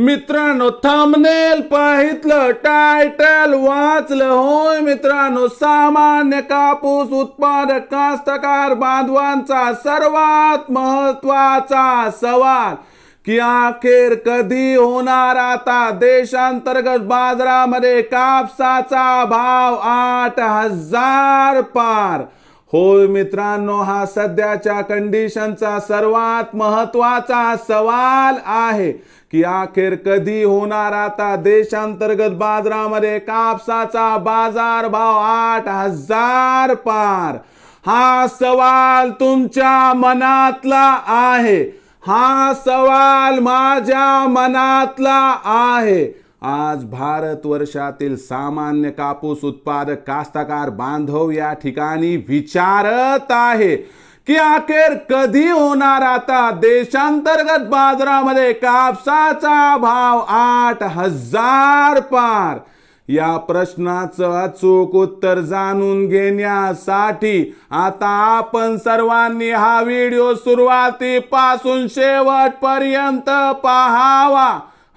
मित्रांनो thumbnail पाहितलं title वाचलं. होय मित्रांनो सामान्य कापूस उत्पादक कास्तकार बांधवांचा सर्वात महत्त्वाचा सवाल की अखेर कधी होणार आता? देशांतर्गत बाजारामध्ये कापसाचा भाव आठ हजार पार. होय मित्रांनो हा सध्याच्या कंडिशनचा सर्वात महत्त्वाचा सवाल आहे की अखेर कधी होणार आता देशांतर्गत बाजारामध्ये कापसाचा बाजार भाव आठ हजार पार? हा सवाल तुमच्या मनातला आहे. हा सवाल माझ्या मनातला आहे. आज भारत वर्षातील सामान्य कापूस उत्पादक कास्तकार बांधव या ठिकाणी विचारत आहे की अखेर कधी होणार आता देशांतर्गत बाजारामध्ये कापसाचा भाव आठ हजार पार? या प्रश्नाचं अचूक उत्तर जाणून घेण्यासाठी आता आपण सर्वांनी हा व्हिडिओ सुरुवातीपासून शेवटपर्यंत पाहावा.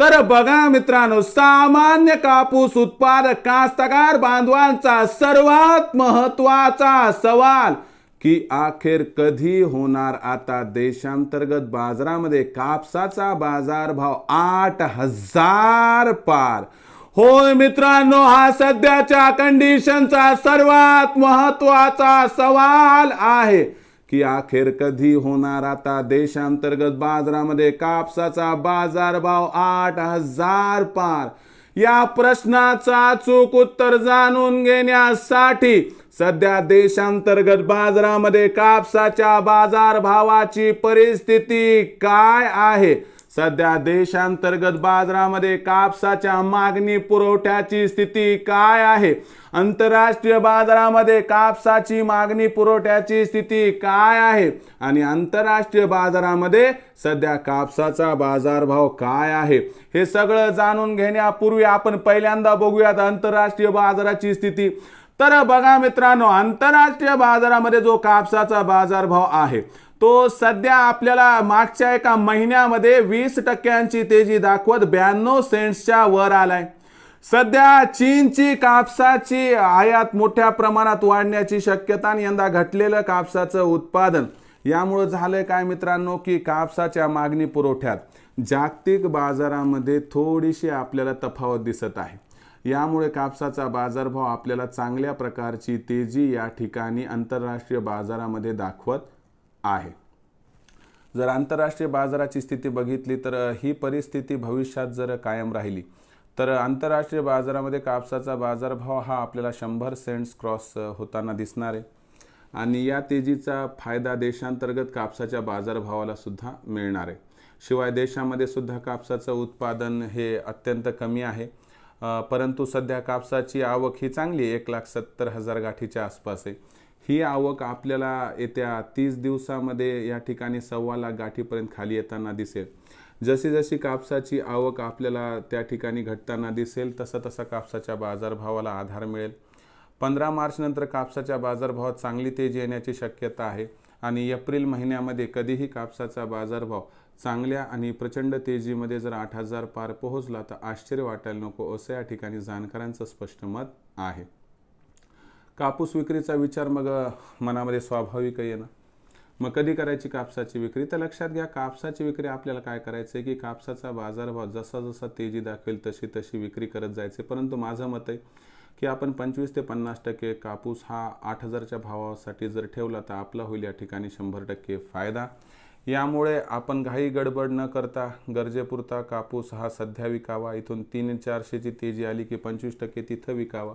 तर बघा मित्रांनो सामान्य कापूस उत्पादक कास्तकार बांधवांचा सर्वात महत्त्वाचा सवाल की अखेर कधी होणार आता देशांतर्गत बाजारामध्ये कापसाचा बाजारभाव आठ हजार पार? होय मित्रांनो हा सध्याच्या कंडिशनचा सर्वात महत्त्वाचा सवाल आहे. की अखेर कधी होणार आता देशांतर्गत बाजारामध्ये कापसाचा बाजारभाव आठ हजार पार? या प्रश्नाचा चूक उत्तर जाणून घेण्यासाठी सध्या देशांतर्गत बाजारामध्ये कापसाच्या बाजारभावाची परिस्थिती काय आहे? सध्या देशांतर्गत बाजारामध्ये कापसाच्या मागणी पुरवठ्याची स्थिती काय आहे? आंतरराष्ट्रीय बाजारामध्ये कापसाची मागणी पुरवठ्याची स्थिती काय आहे? आणि आंतरराष्ट्रीय बाजारामध्ये सध्या कापसाचा बाजारभाव काय आहे? हे सगळं जाणून घेण्यापूर्वी आपण पहिल्यांदा बघूयात आंतरराष्ट्रीय बाजाराची स्थिती. तर बघा मित्रांनो आंतरराष्ट्रीय बाजारामध्ये जो कापसाचा बाजारभाव आहे तो सध्या आपल्याला मागच्या एका महिन्यामध्ये वीस टक्क्यांची तेजी दाखवत ब्याण्णव सेंट्सच्या वर आलाय. सध्या चीनची कापसाची आयात मोठ्या प्रमाणात वाढण्याची शक्यता आणि यंदा घटलेलं कापसाचं उत्पादन. यामुळं झालंय काय मित्रांनो की कापसाच्या मागणी पुरवठ्यात जागतिक बाजारामध्ये थोडीशी आपल्याला तफावत दिसत आहे. यामुळे कापसाचा बाजारभाव आपल्याला चांगल्या प्रकारची तेजी या ठिकाणी आंतरराष्ट्रीय बाजारामध्ये दाखवत आहे. जर आंतरराष्ट्रीय बाजाराची स्थिती बघितली तर ही परिस्थिती भविष्यात जर कायम राहिली तर आंतरराष्ट्रीय बाजारामध्ये कापसाचा बाजारभाव हा आपल्याला शंभर सेंट्स क्रॉस होताना दिसणार आहे. आणि या तेजीचा फायदा देशांतर्गत कापसाच्या बाजारभावाला सुद्धा मिळणार आहे. शिवाय देशामध्ये सुद्धा कापसाचं उत्पादन हे अत्यंत कमी आहे. परंतु सध्या कापसाची आवक ही चांगली आहे. एक लाख सत्तर हजार गाठीच्या आसपास आहे. ही आवक आपल्याला येत्या तीस दिवसामध्ये या ठिकाणी सव्वा लाख गाठीपर्यंत खाली येताना दिसेल. जशी जशी कापसाची आवक आपल्याला त्या ठिकाणी घटताना दिसेल तसा तसा कापसाच्या बाजारभावाला आधार मिळेल. पंधरा मार्चनंतर कापसाच्या बाजारभावात चांगली तेजी येण्याची शक्यता आहे आणि एप्रिल महिन्यामध्ये कधीही कापसाचा बाजारभाव चांगल्या आणि प्रचंड तेजीमध्ये जर आठ हजार पार पोहोचला तर आश्चर्य वाटायला नको असं या ठिकाणी जाणकारांचं स्पष्ट मत आहे. कापूस विक्रीचा विचार मग मनामध्ये स्वाभाविक आहे ना? मग कधी करायची कापसाची विक्री? तर लक्षात घ्या कापसाची विक्री आपल्याला काय करायचं आहे की कापसाचा बाजारभाव जसा जसा तेजी दाखवेल तशी तशी विक्री करत जायचे परंतु माझं मत आहे की आपण पंचवीस ते पन्नास टक्के कापूस हा आठ हजारच्या भावासाठी जर ठेवला तर आपला होईल या ठिकाणी शंभर टक्के फायदा. यामुळे आपण घाई गडबड न करता गरजेपुरता कापूस हा सध्या विकावा. इथून तीन चारशेची तेजी आली की पंचवीस टक्के तिथं विकावा.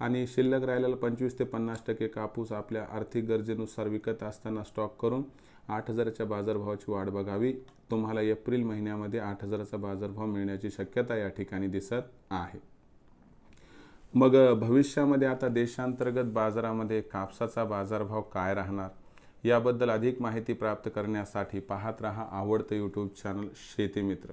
आणि शिल्लक राहिलेला पंचवीस ते पन्नास टक्के कापूस आपल्या आर्थिक गरजेनुसार विकत असताना स्टॉक करून आठ हजाराच्या बाजारभावाची वाढ बघावी. तुम्हाला एप्रिल महिन्यामध्ये आठ हजाराचा बाजारभाव मिळण्याची शक्यता या ठिकाणी दिसत आहे. मग भविष्यामध्ये आता देशांतर्गत बाजारामध्ये कापसाचा बाजारभाव काय राहणार? याबद्दल अधिक माहिती प्राप्त करण्यासाठी पाहत रहा आवडतं यूट्यूब चॅनल शेती मित्र